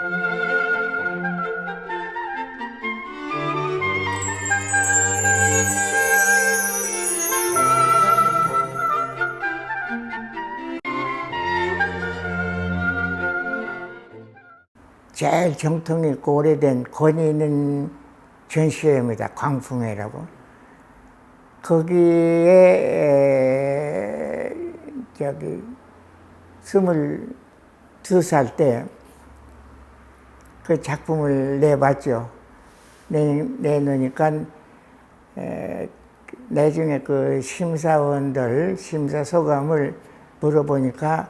제일 정통 있고 오래된 권위 있는 전시회입니다. 광풍회라고. 거기에 에, 저기 스물두 살 때 그 작품을 내봤죠. 내, 내놓으니까 에, 나중에 그 심사원들 심사 소감을 물어보니까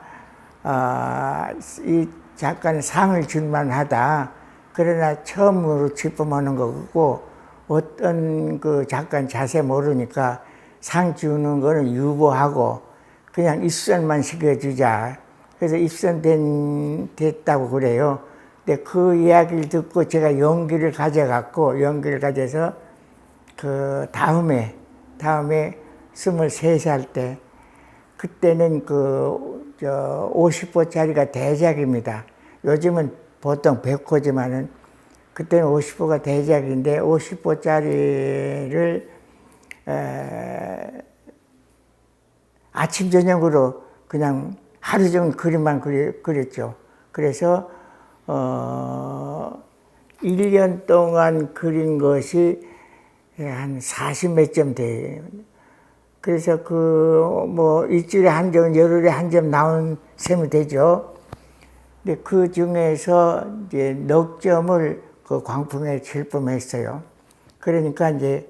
아, 이 작가는 상을 줄만 하다. 그러나 처음으로 출품하는 거고 어떤 그 작가는 자세 모르니까 상 주는 거는 유보하고 그냥 입선만 시켜주자. 그래서 입선된 됐다고 그래요. 근데 그 이야기를 듣고 제가 용기를 가져갖고 용기를 가져서 그 다음에 다음에 스물세 살때 그때는 그, 저, 50호짜리가 대작입니다. 요즘은 보통 100호지만은 그때는 50호가 대작인데 50호짜리를 아침, 저녁으로 그냥 하루 종일 그림만 그렸죠. 그래서, 어, 1년 동안 그린 것이 한 40몇 점 돼요. 그래서 그 뭐 일주일에 한 점, 열흘에 한 점 나온 셈이 되죠. 근데 그 중에서 이제 넉 점을 그 광풍에 출품했어요. 그러니까 이제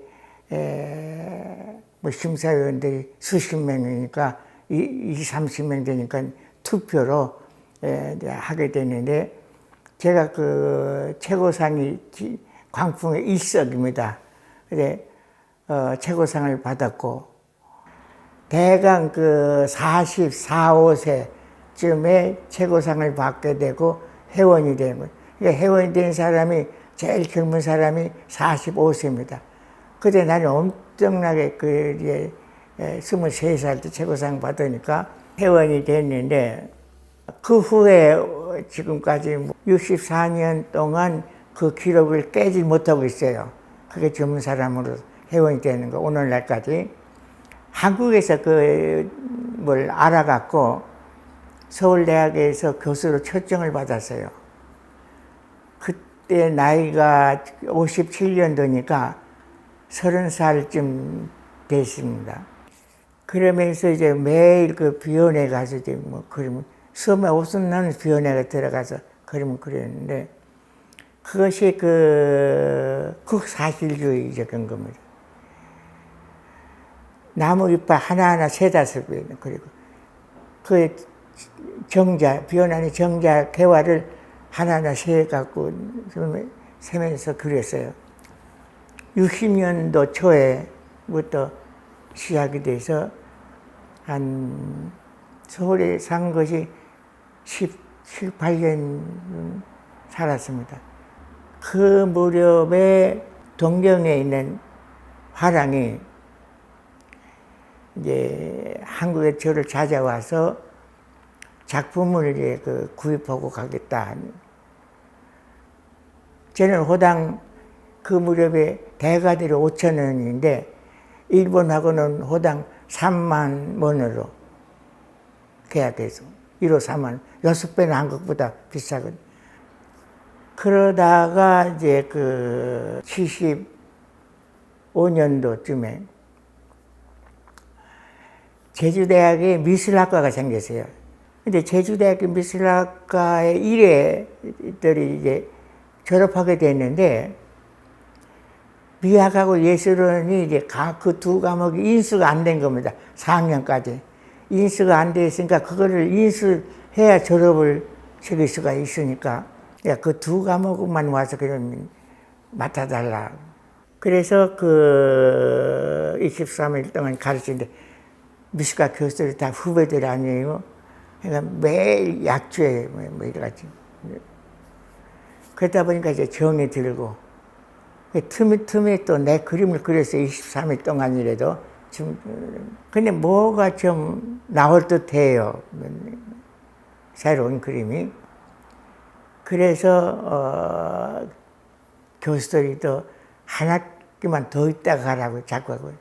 에 뭐 심사위원들이 수십 명이니까 이, 이 삼십 명 되니까 투표로 에 하게 되는데 제가 그 최고상이 광풍의 일석입니다. 그래 어, 최고상을 받았고 대강 그 44, 5세쯤에 최고상을 받게 되고 회원이 된 거예요. 그러니까 회원이 된 사람이 제일 젊은 사람이 45세입니다. 그때 나는 엄청나게 그 이제 23살 때 최고상 받으니까 회원이 됐는데 그 후에 지금까지 64년 동안 그 기록을 깨지 못하고 있어요. 그게 젊은 사람으로 회원이 되는 거 오늘날까지. 한국에서 그 뭘 알아갖고 서울대학에서 교수로 초청을 받았어요. 그때 나이가 57년도니까 30살쯤 됐습니다. 그러면서 이제 매일 그 비원에 가서 이제 뭐 그림을 수업에 없으면 비원회가 들어가서 그림을 그렸는데 그것이 그 극사실주의적인 겁니다. 나무 이빨 하나하나 세다섯 개 그리고 그 정자 비어나는 정자 개화를 하나하나 세 갖고 세면서 그렸어요. 60년도 초에부터 시작이 돼서 한 서울에 산 것이 17, 8년 살았습니다. 그 무렵에 동경에 있는 화랑이 이제 한국에 저를 찾아와서 작품을 이제 그 구입하고 가겠다. 저는 호당 그 무렵에 대가들이 5천 원인데 일본하고는 호당 3만 원으로 계약해서 1호 3만 6배는 한국보다 비싸거든. 그러다가 이제 그 75년도쯤에 제주대학에 미술학과가 생겼어요. 근데 제주대학교 미술학과의 일회들이 이제 졸업하게 됐는데 미학하고 예술원이 이제 그 두 과목이 인수가 안 된 겁니다. 4학년까지. 인수가 안 됐으니까 그거를 인수해야 졸업을 시킬 수가 있으니까 그두 과목만 와서 그럼 맡아달라. 그래서 그 23일 동안 가르치는데 미술과 교수들이 다 후배들 아니에요. 그러니까 매일 약주에 뭐 이래가지고. 그러다 보니까 이제 정이 들고, 틈에 또내 그림을 그렸어요. 23일 동안이라도. 좀, 근데 뭐가 좀 나올 듯 해요. 새로운 그림이. 그래서 어, 교수들이 또 한 학기만 더 있다가 가라고 자꾸 하고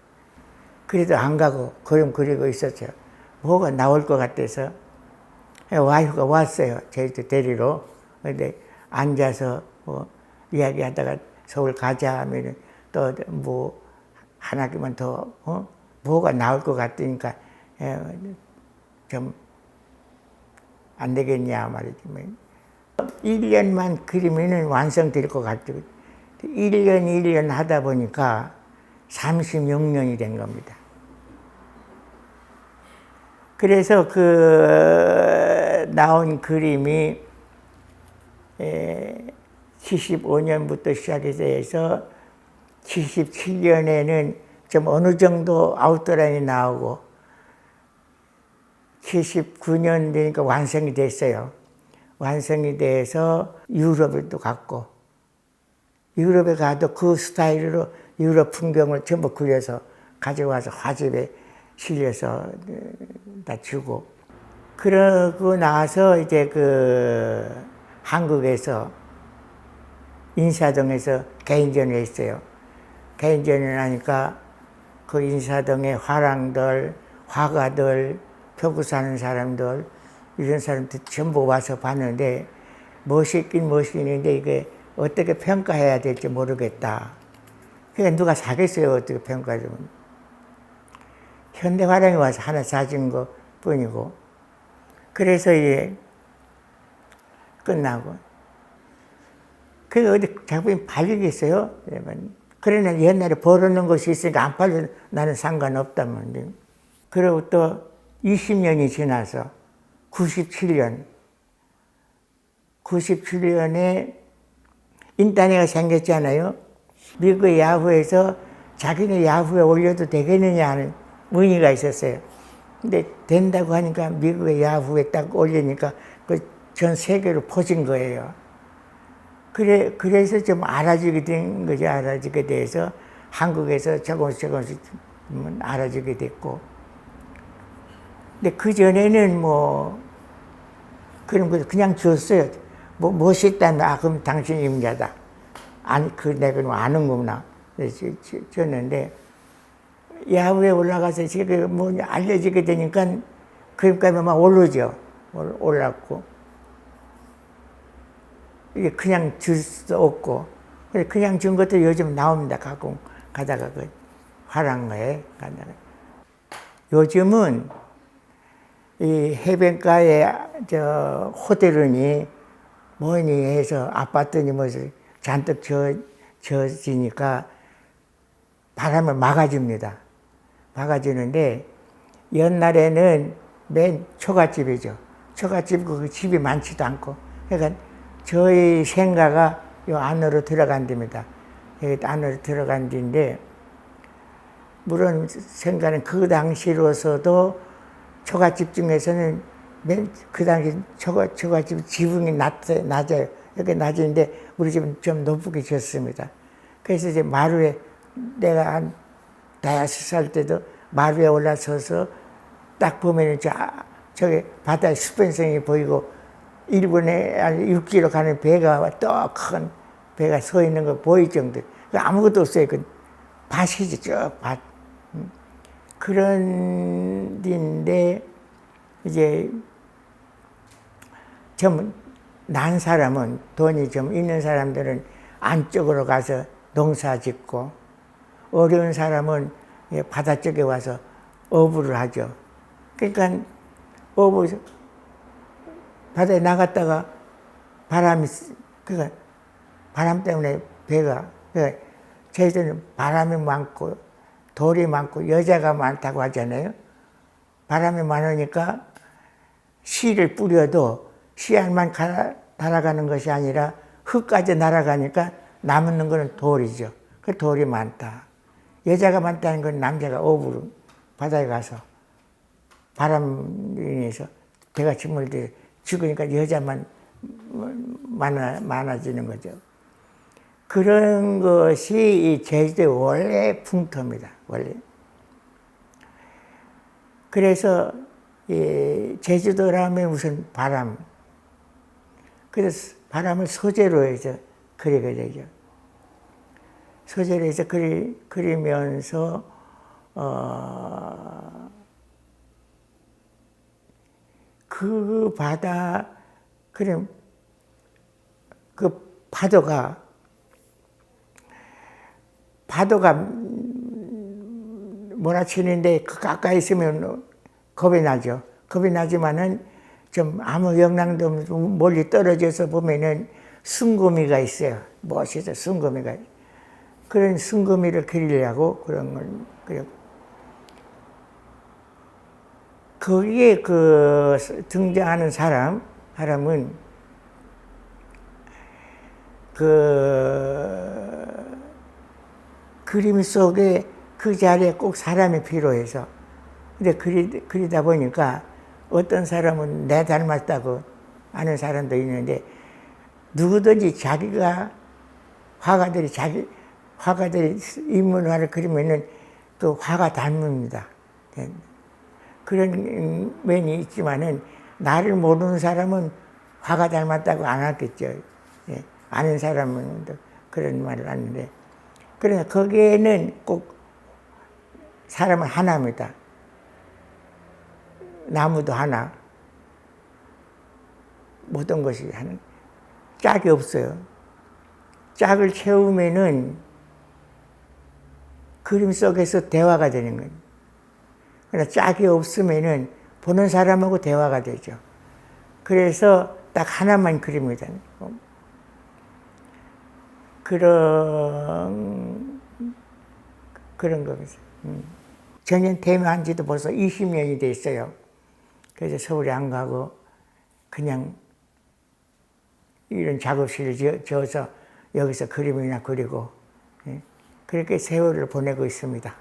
그래도 안 가고 그림 그리고 있었죠. 뭐가 나올 것 같아서 와이프가 왔어요. 제주도 데리러. 근데 앉아서 뭐 이야기하다가 서울 가자 하면은 또 뭐 한 학기만 더 어? 뭐가 나올 것 같으니까 좀 안 되겠냐 말이지. 1년만 그리면은 완성될 것 같아요. 1년, 1년 하다 보니까 36년이 된 겁니다. 그래서 그 나온 그림이 75년부터 시작해서 해서 77년에는 좀 어느 정도 아웃라인이 나오고 79년 되니까 완성이 됐어요. 완성이 돼서 유럽에 또 갔고 유럽에 가도 그 스타일로 유럽 풍경을 전부 그려서 가져와서 화집에 실려서 다 주고 그러고 나서 이제 그 한국에서 인사동에서 개인전을 했어요. 개인전을 하니까 그 인사동의 화랑들, 화가들, 표구 사는 사람들 이런 사람들 전부 와서 봤는데 멋있긴 멋있는데 이게 어떻게 평가해야 될지 모르겠다. 그러니까 누가 사겠어요 어떻게 평가하면. 현대화랑이 와서 하나 사준 것 뿐이고 그래서 이제 끝나고 그 어디 작품이 팔리겠어요? 그러 나 옛날에 벌어놓은 것이 있으니까 안 팔려 나는 상관없다면 그리고 또 20년이 지나서 97년 97년에 인터넷이 생겼잖아요. 미국의 야후에서 자기네 야후에 올려도 되겠느냐 하는 문의가 있었어요. 근데 된다고 하니까 미국의 야후에 딱 올리니까 그 전 세계로 퍼진 거예요. 그래, 그래서 좀 알아지게 된 거죠. 알아지게 돼서 한국에서 조금씩 조금씩 알아지게 됐고. 근데 그전에는 뭐, 그런 거 그냥 줬어요. 뭐, 멋있다면, 아, 그럼 당신 임자다. 아니, 그, 내가 아는구나. 그래서 줬는데, 야후에 올라가서 지금 뭐 알려지게 되니까 그림값이 막 오르죠. 올랐고. 이게 그냥 줄 수 없고. 그냥 준 것도 요즘 나옵니다. 가끔 가다가 그 화랑에 가다가. 요즘은 이 해변가에 저 호텔은이 뭐니 해서 아파트니 뭐지 잔뜩 져, 져지니까 바람을 막아줍니다. 막아주는데 옛날에는 맨 초가집이죠. 초가집 그 집이 많지도 않고 그러니까 저희 생가가 요 안으로 들어간 데입니다. 여기 안으로 들어간 데인데 물론 생가는 그 당시로서도 초가집 중에서는 맨그 당시 초가, 초가집 지붕이 낮, 낮아요. 이렇게 낮은데 우리 집은 좀 높게 지었습니다. 그래서 이제 마루에 내가 한 다섯 살 때도 마루에 올라서서 딱 보면은 저, 저기 바다에 수평성이 보이고 일본에 한 6km 가는 배가 또큰 배가 서 있는 거 보일 정도. 아무것도 없어요. 그 밭이지, 쭉 밭. 음. 그런 데인데, 이제, 좀, 난 사람은, 돈이 좀 있는 사람들은 안쪽으로 가서 농사 짓고, 어려운 사람은 바다 쪽에 와서 어부를 하죠. 그러니까, 어부, 바다에 나갔다가 바람이, 그니까 바람 때문에 배가, 그러니까 제주도는 바람이 많고 돌이 많고 여자가 많다고 하잖아요. 바람이 많으니까 씨를 뿌려도 씨알만 날아가는 것이 아니라 흙까지 날아가니까 남는 거는 돌이죠. 그 돌이 많다. 여자가 많다는 건 남자가 어부로 바다에 가서 바람 인해서 배가 침몰 때 죽으니까 여자만 많아, 많아지는 거죠. 그런 것이 이 제주도의 원래 풍토입니다. 원래. 그래서 이 제주도라면 무슨 바람. 그래서 바람을 소재로 해서 그리게 되죠. 소재로 해서 그리, 그리면서 어, 그 바다 그럼 그 파도가 파도가 몰아치는데 그 가까이 있으면 겁이 나죠. 겁이 나지만은 좀 아무 영향도 없는 멀리 떨어져서 보면은 순금이가 있어요. 멋있어 순금이가. 그런 순금이를 그리려고 그런 걸 그려. 거기에 그 등장하는 사람 사람은 그 그림 속에 그 자리에 꼭 사람이 필요해서 근데 그리, 그리다 보니까 어떤 사람은 내 닮았다고 아는 사람도 있는데 누구든지 자기가 화가들이 자기 화가들이 인문화를 그리면은 그 화가 닮습니다. 네. 그런 면이 있지만은 나를 모르는 사람은 화가 닮았다고 안 하겠죠. 예. 아는 사람은 또 그런 말을 하는데 그러나 거기에는 꼭 사람은 하나입니다. 나무도 하나, 모든 것이 하나. 짝이 없어요. 짝을 채우면은 그림 속에서 대화가 되는 거예요. 그러나 짝이 없으면은 보는 사람하고 대화가 되죠. 그래서 딱 하나만 그립니다. 그런 그런 겁니다. 음. 전년 대매한 지도 벌써 20년이 됐어요. 그래서 서울에 안 가고 그냥 이런 작업실을 지어서 여기서 그림이나 그리고 예. 그렇게 세월을 보내고 있습니다.